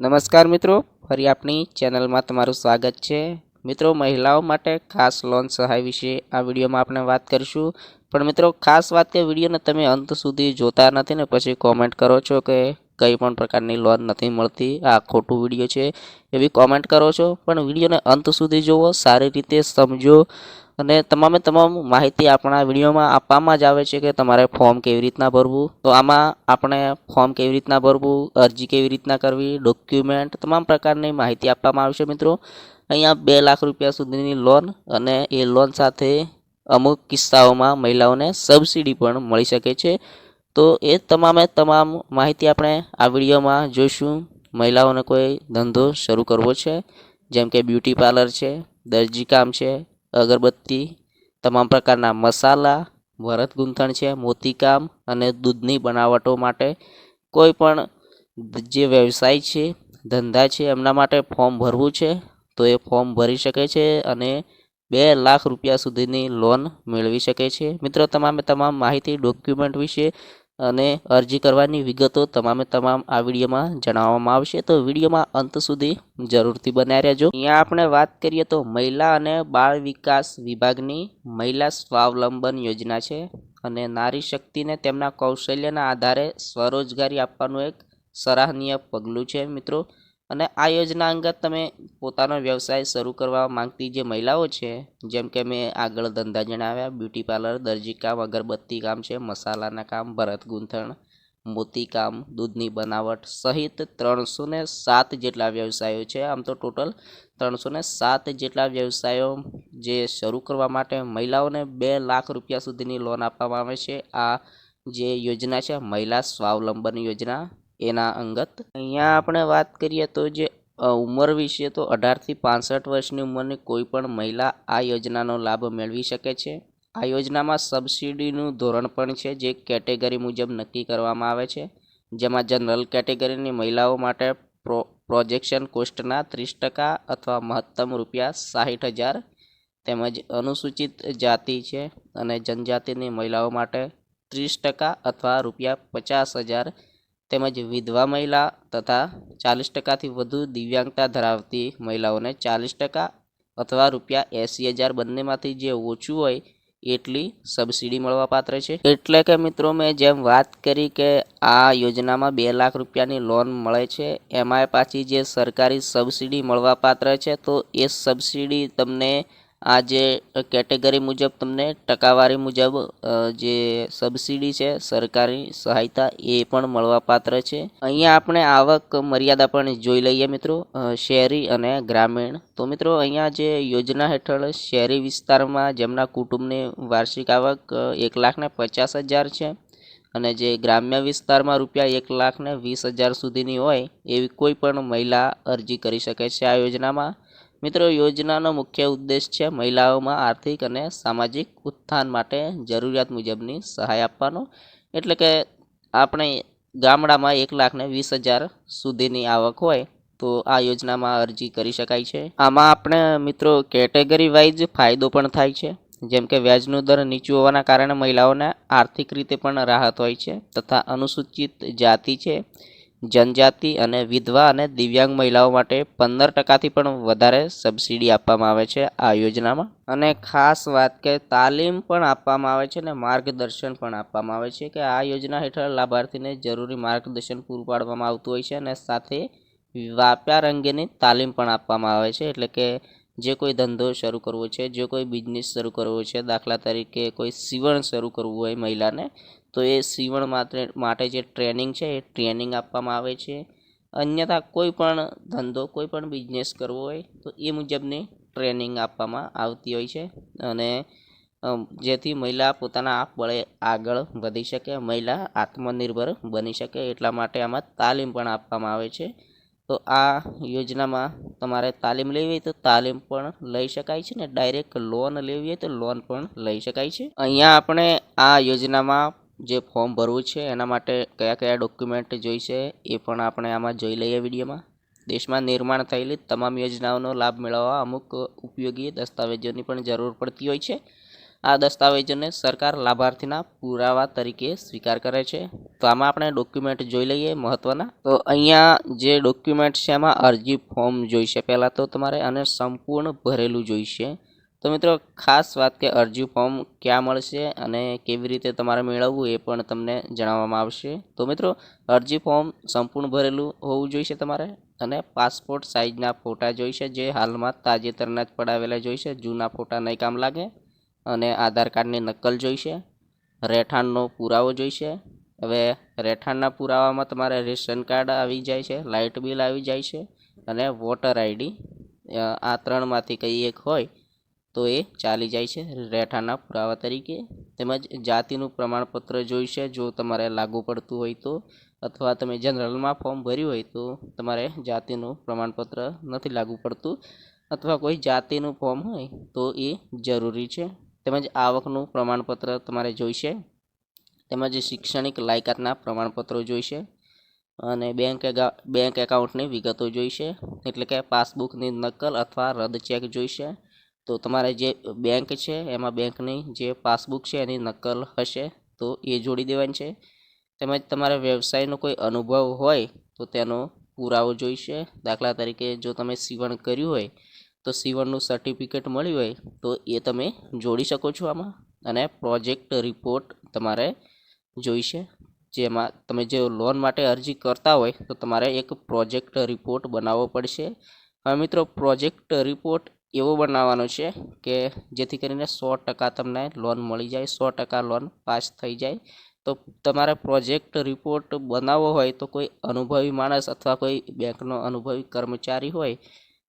નમસ્કાર મિત્રો, ફરી આપણી ચેનલમાં તમારું સ્વાગત છે. મિત્રો, મહિલાઓ માટે ખાસ લોન સહાય વિશે આ વિડીયોમાં આપણે વાત કરીશું. પણ મિત્રો, ખાસ વાત કે વિડીયોને તમે અંત સુધી જોતા નથી ને પછી કોમેન્ટ કરો છો કે કંઈ પણ પ્રકારની લોન નથી મળતી, આ ખોટું વીડિયો છે એવી કોમેન્ટ કરો છો. પણ વિડીયોને અંત સુધી જુઓ સારી રીતે સમજો. અને તમામે તમામ માહિતી આપણા વિડીયોમાં આપવામાં જ આવે છે કે તમારે ફોર્મ કેવી રીતના ભરવું. તો આમાં આપણે ફોર્મ કેવી રીતના ભરવું, અરજી કેવી રીતના કરવી, ડોક્યુમેન્ટ તમામ પ્રકારની માહિતી આપવામાં આવશે મિત્રો. અહીંયા બે લાખ રૂપિયા સુધીની લોન અને એ લોન સાથે અમુક કિસ્સાઓમાં મહિલાઓને સબસિડી પણ મળી શકે છે. તો એ તમામે તમામ માહિતી આપણે આ વિડીયોમાં જોઈશું. મહિલાઓને કોઈ ધંધો શરૂ કરવો છે, જેમ કે બ્યુટી પાર્લર છે, દરજી કામ છે અગરબત્તી, તમામ પ્રકારના મસાલા, ભરત ગૂંથણ છે, મોતીકામ અને દૂધની બનાવટો માટે કોઈ પણ જે વ્યવસાય છે, ધંધા છે, એમના માટે ફોર્મ ભરવું છે, તો એ ફોર્મ ભરી શકે છે અને બે લાખ રૂપિયા સુધીની લોન મેળવી શકે છે. મિત્રો, તમામે તમામ માહિતી, ડોક્યુમેન્ટ વિશે અને અરજી કરવાની વિગતો તમામે તમામ આ વિડીયોમાં જણાવવામાં આવશે. તો વિડીયોમાં અંત સુધી જરૂરથી બન્યા રહેજો. અહીંયા આપણે વાત કરીએ તો મહિલા અને બાળ વિકાસ વિભાગની મહિલા સ્વાવલંબન યોજના છે અને નારી શક્તિને તેમના કૌશલ્યના આધારે સ્વરોજગારી આપવાનું એક સરાહનીય પગલું છે મિત્રો. અને આ યોજના અંગત તમે પોતાનો વ્યવસાય શરૂ કરવા માંગતી જે મહિલાઓ છે, જેમ કે મેં આગળ ધંધા જણાવ્યા, બ્યુટી પાર્લર, દરજી કામ, અગરબત્તી કામ છે, મસાલાના કામ, ભરત ગૂંથણ મોતીકામ દૂધની બનાવટ સહિત ત્રણસો ને સાત જેટલા વ્યવસાયો છે. આમ તો ટોટલ ત્રણસો ને સાત જેટલા વ્યવસાયો જે શરૂ કરવા માટે મહિલાઓને બે લાખ રૂપિયા સુધીની લોન આપવામાં આવે છે. આ જે યોજના છે, મહિલા સ્વાવલંબન યોજના એના અંગત. અહીંયા આપણે વાત કરીએ તો જે ઉંમર વિશે તો અઢારથી પાસઠ વર્ષની ઉંમરની કોઈ પણ મહિલા આ યોજનાનો લાભ મેળવી શકે છે. આ યોજનામાં સબસિડીનું ધોરણ પણ છે જે કેટેગરી મુજબ નક્કી કરવામાં આવે છે. જેમાં જનરલ કેટેગરીની મહિલાઓ માટે પ્રો, પ્રોજેક્શન કોસ્ટના ત્રીસ ટકા અથવા મહત્તમ રૂપિયા સાહીઠ હજાર તેમજ અનુસૂચિત જાતિ છે અને જનજાતિની મહિલાઓ માટે ત્રીસ ટકા અથવા રૂપિયા પચાસ હજાર તેમજ વિધવા મહિલા તથા ચાલીસ ટકાથી વધુ દિવ્યાંગતા ધરાવતી મહિલાઓને ચાલીસ ટકા અથવા રૂપિયા એંસી હજાર બંનેમાંથી જે ઓછું હોય એટલી સબસિડી મળવાપાત્ર છે. એટલે કે મિત્રો મેં જેમ વાત કરી કે આ યોજનામાં બે લાખ રૂપિયાની લોન મળે છે એમાં પાછી જે સરકારી સબસિડી મળવાપાત્ર છે તો એ સબસિડી તમને આ જે કેટેગરી મુજબ તમને ટકાવારી મુજબ જે સબસિડી છે, સરકારી સહાયતા એ પણ મળવાપાત્ર છે. અહીંયા આપણે આવક મર્યાદા પણ જોઈ લઈએ મિત્રો શહેરી અને ગ્રામીણ. તો મિત્રો અહીંયા જે યોજના હેઠળ શહેરી વિસ્તારમાં જેમના કુટુંબની વાર્ષિક આવક એક લાખ ને પચાસ હજાર છે અને જે ગ્રામ્ય વિસ્તારમાં રૂપિયા એક લાખ ને વીસ હજાર સુધીની હોય, એવી કોઈ પણ મહિલા અરજી કરી શકે છે આ યોજનામાં. મિત્રો, યોજનાનો મુખ્ય ઉદ્દેશ છે મહિલાઓમાં આર્થિક અને સામાજિક ઉત્થાન માટે જરૂરિયાત મુજબની સહાય આપવાનો. એટલે કે આપણે ગામડામાં એક લાખ ને વીસ હજાર સુધીની આવક હોય તો આ યોજનામાં અરજી કરી શકાય છે. આમાં આપણે મિત્રો કેટેગરી વાઇઝ ફાયદો પણ થાય છે. જેમ કે વ્યાજનું દર નીચું હોવાના કારણે મહિલાઓને આર્થિક રીતે પણ રાહત હોય છે તથા અનુસૂચિત જાતિ છે. જનજાતિ અને વિધવા અને દિવ્યાંગ મહિલાઓ માટે પંદર ટકાથી પણ વધારે સબસિડી આપવામાં આવે છે આ યોજનામાં. અને ખાસ વાત કે તાલીમ પણ આપવામાં આવે છે અને માર્ગદર્શન પણ આપવામાં આવે છે કે આ યોજના હેઠળ લાભાર્થીને જરૂરી માર્ગદર્શન પૂરું પાડવામાં આવતું હોય છે અને સાથે વ્યાપાર અંગેની તાલીમ પણ આપવામાં આવે છે. એટલે કે જે કોઈ ધંધો શરૂ કરવો છે, જે કોઈ બિઝનેસ શરૂ કરવો છે, દાખલા તરીકે કોઈ સીવણ શરૂ કરવું હોય મહિલાને તો એ સીવણ માટે જે ટ્રેનિંગ છે, એ ટ્રેનિંગ આપવામાં આવે છે. અન્યથા કોઈ પણ ધંધો, કોઈ પણ બિઝનેસ કરવો હોય, તો એ મુજબની ટ્રેનિંગ આપવામાં આવતી હોય છે. અને જેથી મહિલા પોતાના આપબળે આગળ વધી શકે, મહિલા આત્મનિર્ભર બની શકે, એટલા માટે આમાં તાલીમ પણ આપવામાં આવે છે. તો આ યોજનામાં તમારે તાલીમ લેવી હોય તો તાલીમ પણ લઈ શકાય છે ને, ડાયરેક્ટ લોન લેવી હોય તો લોન પણ લઈ શકાય છે. અહીંયા આપણે આ યોજનામાં જે ફોર્મ ભરવું છે, એના માટે કયા કયા ડોક્યુમેન્ટ જોઈશે, એ પણ આપણે આમાં જોઈ લઈએ વિડીયોમાં. દેશમાં નિર્માણ થયેલી તમામ યોજનાઓનો લાભ મેળવવા અમુક ઉપયોગી દસ્તાવેજોની પણ જરૂર પડતી હોય છે. આ દસ્તાવેજોને સરકાર લાભાર્થીના પુરાવા તરીકે સ્વીકાર કરે છે. તો આમાં આપણે ડોક્યુમેન્ટ જોઈ લઈએ મહત્ત્વના તો અહીંયા જે ડોક્યુમેન્ટ છે, એમાં અરજી ફોર્મ જોઈશે પહેલાં તો તમારે આને સંપૂર્ણ ભરેલું જોઈશે. તો મિત્રો, ખાસ વાત કે અરજી ફોર્મ ક્યાં મળશે અને કેવી રીતે તમારે મેળવવું એ પણ તમને જણાવવામાં આવશે. તો મિત્રો, અરજી ફોર્મ સંપૂર્ણ ભરેલું હોવું જોઈશે તમારે અને પાસપોર્ટ સાઇઝના ફોટા જોઈશે જે હાલમાં તાજેતરના જ પડાવેલા જોઈશે, જૂના ફોટા નહીં કામ લાગે અને આધાર કાર્ડની નકલ જોઈશે, રહેઠાણનો પુરાવો જોઈશે. હવે રહેઠાણના પુરાવામાં તમારે રેશન કાર્ડ આવી જાય છે, લાઇટ બિલ આવી જાય છે અને વોટર આઈડી આ ત્રણમાંથી કંઈ એક હોય તો એ ચાલી જાય છે રહેઠાણના પુરાવા તરીકે. તેમજ જાતિનું પ્રમાણપત્ર જોઈશે. જો તમારે લાગુ પડતું હોય તો અથવા તમે જનરલમાં ફોર્મ ભર્યું હોય તો તમારે જાતિનું પ્રમાણપત્ર નથી લાગુ પડતું. અથવા કોઈ જાતિનું ફોર્મ હોય તો એ જરૂરી છે. તેમજ આવકનું પ્રમાણપત્ર તમારે જોઈશે. તેમજ શૈક્ષણિક લાયકાતના પ્રમાણપત્રો જોઈશે. અને બેંક બેંક એકાઉન્ટની વિગતો જોઈશે. એટલે કે પાસબુકની નકલ અથવા રદ ચેક જોઈશે. તો તમારે જે બેંક છે, એમાં બેંકની જે પાસબુક છે, એની નકલ હશે, તો એ જોડી દેવાની છે. તેમજ તમારે વ્યવસાયનો કોઈ અનુભવ હોય, તો તેનો પુરાવો જોઈશે. દાખલા તરીકે જો તમે સીવણ કર્યું હોય, તો સીવણનું સર્ટિફિકેટ મળ્યું હોય, તો એ તમે જોડી શકો છો આમાં. અને પ્રોજેક્ટ રિપોર્ટ તમારે જોઈશે. જેમાં તમે જે લોન માટે અરજી કરતા હોય, તો તમારે એક પ્રોજેક્ટ રિપોર્ટ બનાવવો પડશે. હવે મિત્રો પ્રોજેક્ટ રિપોર્ટ એવો બનાવવાનો છે કે જેથી કરીને સો ટકા તમને લોન મળી જાય, સો ટકા લોન પાસ થઈ જાય. તો તમારે પ્રોજેક્ટ રિપોર્ટ બનાવવો હોય તો કોઈ અનુભવી માણસ અથવા કોઈ બેંકનો અનુભવી કર્મચારી હોય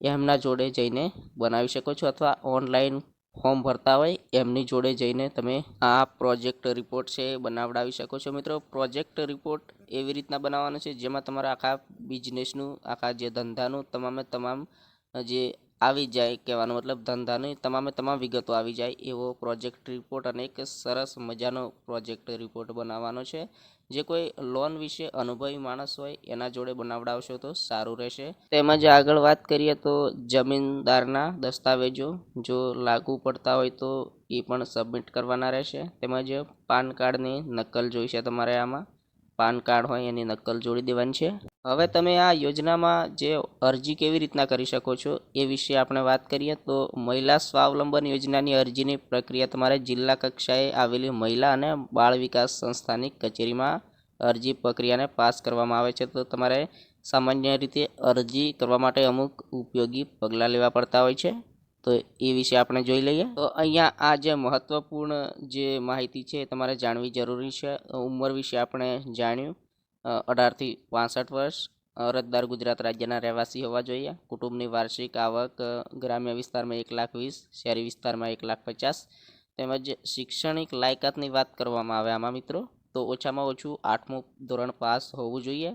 એમના જોડે જઈને બનાવી શકો છો અથવા ઓનલાઈન ફોર્મ ભરતા હોય, એમની જોડે જઈને તમે આ પ્રોજેક્ટ રિપોર્ટ છે એ બનાવડાવી શકો છો. મિત્રો પ્રોજેક્ટ રિપોર્ટ એવી રીતના બનાવવાનો છે જેમાં તમારા આખા બિઝનેસનું આખા જે ધંધાનું, તમામે તમામ જે આવી જાય કહેવાનો મતલબ ધંધાની તમામે તમામ વિગતો આવી જાય એવો પ્રોજેક્ટ રિપોર્ટ અને એક સરસ મજાનો પ્રોજેક્ટ રિપોર્ટ બનાવવાનો છે. જે કોઈ લોન વિશે અનુભવી માણસ હોય એના જોડે બનાવડાવશો તો સારું રહેશે. તેમજ આગળ વાત કરીએ તો જમીનદારના દસ્તાવેજો, જો લાગુ પડતા હોય તો એ પણ સબમિટ કરવાના રહેશે. તેમજ પાન કાર્ડની નકલ જોઈશે તમારે આમાં. પાન કાર્ડ હોય એની નકલ જોડી દેવાની છે. હવે તમે આ યોજનામાં જે અરજી કેવી રીતના કરી શકો છો એ વિશે આપણે વાત કરીએ તો મહિલા સ્વાવલંબન યોજનાની અરજીની પ્રક્રિયા તમારે જિલ્લા કક્ષાએ આવેલી મહિલા અને બાળ વિકાસ સંસ્થાની કચેરીમાં અરજી પ્રક્રિયાને પાસ કરવામાં આવે છે. તો તમારે સામાન્ય રીતે અરજી કરવા માટે અમુક ઉપયોગી પગલાં લેવા પડતા હોય છે. તો એ વિશે આપણે જોઈ લઈએ. તો અહીંયા આ જે મહત્ત્વપૂર્ણ જે માહિતી છે તમારે જાણવી જરૂરી છે. ઉંમર વિશે આપણે જાણ્યું. અઢારથી પાસઠ વર્ષ, અરજદાર ગુજરાત રાજ્યના રહેવાસી હોવા જોઈએ. કુટુંબની વાર્ષિક આવક ગ્રામ્ય વિસ્તારમાં એક લાખ વીસ, શહેરી વિસ્તારમાં એક લાખ પચાસ તેમજ શૈક્ષણિક લાયકાતની વાત કરવામાં આવે આમાં મિત્રો, તો ઓછામાં ઓછું આઠમું ધોરણ પાસ હોવું જોઈએ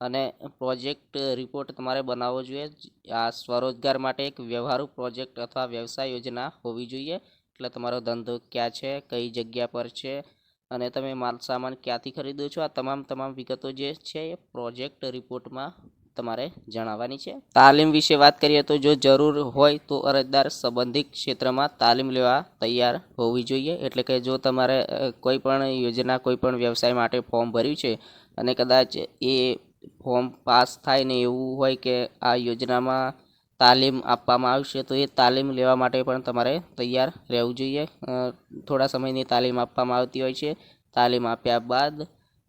અને પ્રોજેક્ટ રિપોર્ટ તમારે બનાવવો જોઈએ. આ સ્વરોજગાર માટે એક વ્યવહારુ પ્રોજેક્ટ અથવા વ્યવસાય યોજના હોવી જોઈએ. એટલે તમારો ધંધો ક્યાં છે, કઈ જગ્યા પર છે અને તમે માલ સામાન ક્યાંથી ખરીદો છો? આ તમામ તમામ વિગતો જે છે એ પ્રોજેક્ટ રિપોર્ટમાં તમારે જણાવવાની છે. તાલીમ વિશે વાત કરીએ તો જો જરૂર હોય તો અરજદાર સંબંધિત ક્ષેત્રમાં તાલીમ લેવા તૈયાર હોવી જોઈએ. એટલે કે જો તમારે કોઈ પણ યોજના, કોઈ પણ વ્યવસાય માટે ફોર્મ ભર્યું છે અને કદાચ એ ફોર્મ પાસ થાય ને એવું હોય કે આ યોજનામાં તાલીમ આપવામાં આવશે તો એ તાલીમ લેવા માટે પણ તમારે તૈયાર રહેવું જોઈએ. થોડા સમયની તાલીમ આપવામાં આવતી હોય છે. તાલીમ આપ્યા બાદ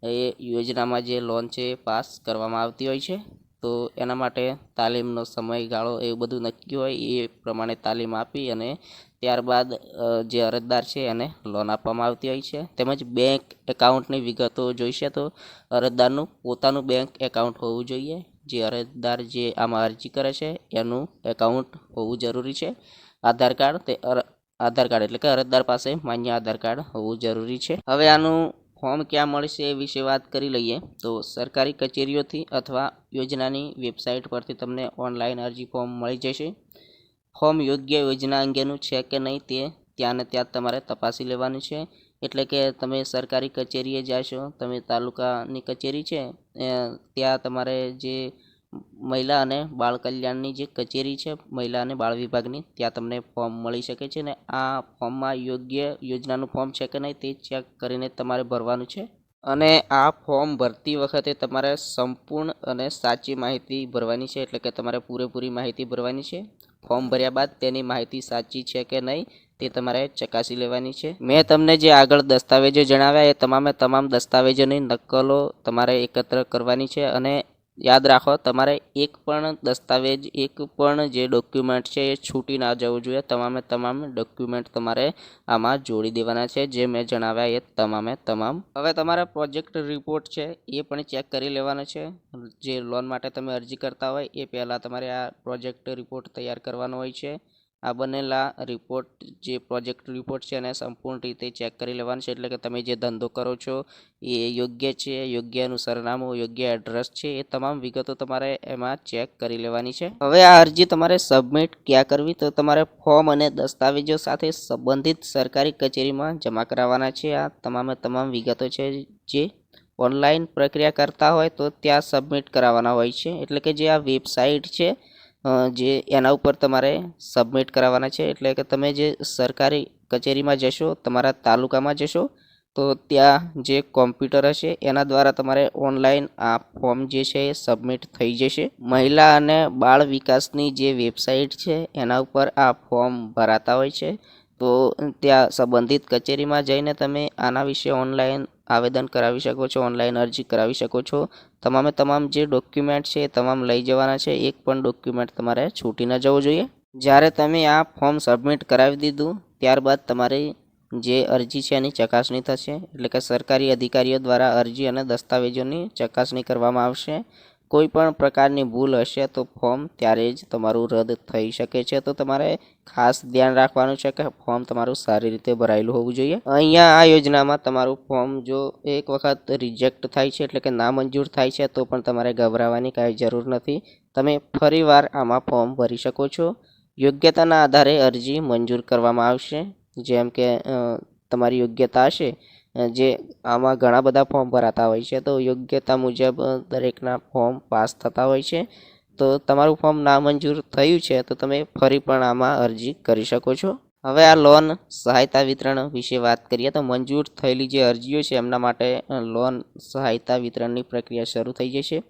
એ યોજનામાં જે લોન છે પાસ કરવામાં આવતી હોય છે. તો એના માટે તાલીમનો સમયગાળો એવું બધું નક્કી હોય એ પ્રમાણે તાલીમ આપી અને ત્યારબાદ જે અરજદાર છે એને લોન આપવામાં આવતી હોય છે. તેમજ બેંક એકાઉન્ટની વિગતો જોઈશે તો અરજદારનું પોતાનું બેંક એકાઉન્ટ હોવું જોઈએ. જે અરજદાર જે આમાં અરજી કરે છે, એનું એકાઉન્ટ હોવું જરૂરી છે. આધાર કાર્ડ તે આધાર કાર્ડ એટલે કે અરજદાર પાસે માન્ય આધાર કાર્ડ હોવું જરૂરી છે. હવે આનું ફોર્મ ક્યાં મળશે એ વિશે વાત કરી લઈએ. તો સરકારી કચેરીઓથી અથવા યોજનાની વેબસાઇટ પરથી તમને ઓનલાઈન અરજી ફોર્મ મળી જશે. ફોર્મ યોગ્ય યોજના અંગેનું છે કે નહીં તે ત્યાં ને ત્યાં તમારે તપાસી લેવાનું છે. એટલે કે તમે સરકારી કચેરીએ જાશો, તમે તાલુકાની કચેરી છે ત્યાં તમારે જે મહિલા અને બાળ કલ્યાણની જે કચેરી છે, મહિલા અને બાળ વિભાગની, ત્યાં તમને ફોર્મ મળી શકે છે ને આ ફોર્મમાં યોગ્ય યોજનાનું ફોર્મ છે કે નહીં તે ચેક કરીને તમારે ભરવાનું છે. અને આ ફોર્મ ભરતી વખતે તમારે સંપૂર્ણ અને સાચી માહિતી ભરવાની છે, એટલે કે તમારે પૂરેપૂરી માહિતી ભરવાની છે. ફોર્મ ભર્યા બાદ તેની માહિતી સાચી છે કે નહીં તે તમારે ચકાસી લેવાની છે. મેં તમને જે આગળ દસ્તાવેજો જણાવ્યા, એ તમામે તમામ દસ્તાવેજોની નકલો તમારે એકત્ર કરવાની છે અને યાદ રાખો, તમારે એક પણ દસ્તાવેજ, એક પણ જે ડોક્યુમેન્ટ છે એ છૂટી ના જવું જોઈએ. તમામે તમામ ડોક્યુમેન્ટ તમારે આમાં જોડી દેવાના છે. જે મેં જણાવ્યા એ તમામે તમામ. હવે તમારા પ્રોજેક્ટ રિપોર્ટ છે એ પણ ચેક કરી લેવાનો છે. જે લોન માટે તમે અરજી કરતા હોય, એ પહેલાં તમારે આ પ્રોજેક્ટ રિપોર્ટ તૈયાર કરવાનો હોય છે. આ બનેલા રિપોર્ટ જે પ્રોજેક્ટ રિપોર્ટ છે એને સંપૂર્ણ રીતે ચેક કરી લેવાનું છે. એટલે કે તમે જે ધંધો કરો છો, એ યોગ્ય છે યોગ્યનું સરનામું યોગ્ય એડ્રેસ છે, એ તમામ વિગતો તમારે એમાં ચેક કરી લેવાની છે. હવે આ અરજી તમારે સબમિટ ક્યાં કરવી? તો તમારે ફોર્મ અને દસ્તાવેજો સાથે સંબંધિત સરકારી કચેરીમાં જમા કરાવવાના છે. આ તમામે તમામ વિગતો છે જે ઓનલાઈન પ્રક્રિયા કરતા હોય તો ત્યાં સબમિટ કરાવવાના હોય છે. એટલે કે જે આ વેબસાઇટ છે જે એના ઉપર તમારે સબમિટ કરાવવાના છે. એટલે કે તમે જે સરકારી કચેરીમાં જશો, તમારા તાલુકામાં જશો, તો ત્યાં જે કોમ્પ્યુટર હશે, એના દ્વારા તમારે ઓનલાઈન આ ફોર્મ જે છે એ સબમિટ થઈ જશે. મહિલા અને બાળ વિકાસની જે વેબસાઇટ છે, એના ઉપર આ ફોર્મ ભરાતા હોય છે. તો ત્યાં સંબંધિત કચેરીમાં જઈને તમે આના વિશે ઓનલાઈન આવેદન કરાવી શકો છો ઓનલાઈન અરજી કરાવી શકો છો. તમામે તમામ જે ડોક્યુમેન્ટ છે એ તમામ લઈ જવાના છે. એક પણ ડોક્યુમેન્ટ તમારે છૂટી ન જવું જોઈએ. જ્યારે તમે આ ફોર્મ સબમિટ કરાવી દીધું, ત્યારબાદ તમારી જે અરજી છે એની ચકાસણી થશે. એટલે કે સરકારી અધિકારીઓ દ્વારા અરજી અને દસ્તાવેજોની ચકાસણી કરવામાં આવશે. કોઈ પણ પ્રકારની ભૂલ હશે તો ફોર્મ ત્યારે જ તમારું રદ થઈ શકે છે. તો તમારે ખાસ ધ્યાન રાખવાનું છે કે ફોર્મ તમારું સારી રીતે ભરાયેલું હોવું જોઈએ. અહીંયા આ યોજનામાં તમારું ફોર્મ જો એક વખત રિજેક્ટ થાય છે એટલે કે નામંજૂર થાય છે તો પણ તમારે ગભરાવાની કાંઈ જરૂર નથી. તમે ફરીવાર આમાં ફોર્મ ભરી શકો છો. યોગ્યતાના આધારે અરજી મંજૂર કરવામાં આવશે. જેમ કે તમારી યોગ્યતા હશે. જે આમાં ઘણા બધા ફોર્મ ભરાતા હોય છે, તો યોગ્યતા મુજબ દરેકના ફોર્મ પાસ થતા હોય છે. તો તમારું ફોર્મ નામંજૂર થયું છે, તો તમે ફરી પણ આમાં અરજી કરી શકો છો. હવે આ લોન સહાયતા વિતરણ વિશે વાત કરીએ, તો મંજૂર થયેલી જે અરજીઓ છે, એમના માટે લોન સહાયતા વિતરણની પ્રક્રિયા શરૂ થઈ જશે.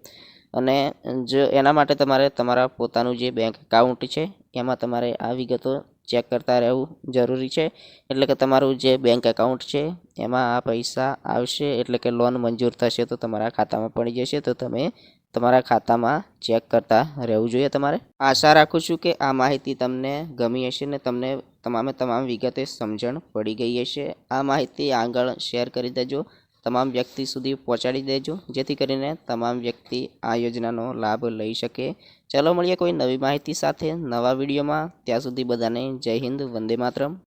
અને જો એના માટે તમારે તમારા પોતાનું જે બેંક એકાઉન્ટ છે, એમાં તમારે આ વિગતો ચેક કરતા રહેવું જરૂરી છે. એટલે કે તમારું જે બેંક એકાઉન્ટ છે, એમાં આ પૈસા આવશે. એટલે કે લોન મંજૂર થશે તો તમારા ખાતામાં પડી જશે. તો તમે તમારા ખાતામાં ચેક કરતા રહેવું જોઈએ તમારે. આશા રાખું છું કે આ માહિતી તમને ગમી હશે ને તમને તમામે તમામ વિગતે સમજણ પડી ગઈ હશે. આ માહિતી આગળ શેર કરી દેજો. તમામ વ્યક્તિ સુધી પહોંચાડી દેજો, જેથી કરીને તમામ વ્યક્તિ આ યોજનાનો લાભ લઈ શકે. ચલો મળીએ કોઈ નવી માહિતી સાથે નવા વિડીયોમાં. ત્યાં સુધી બધાને જય હિન્દ, વંદે માતરમ.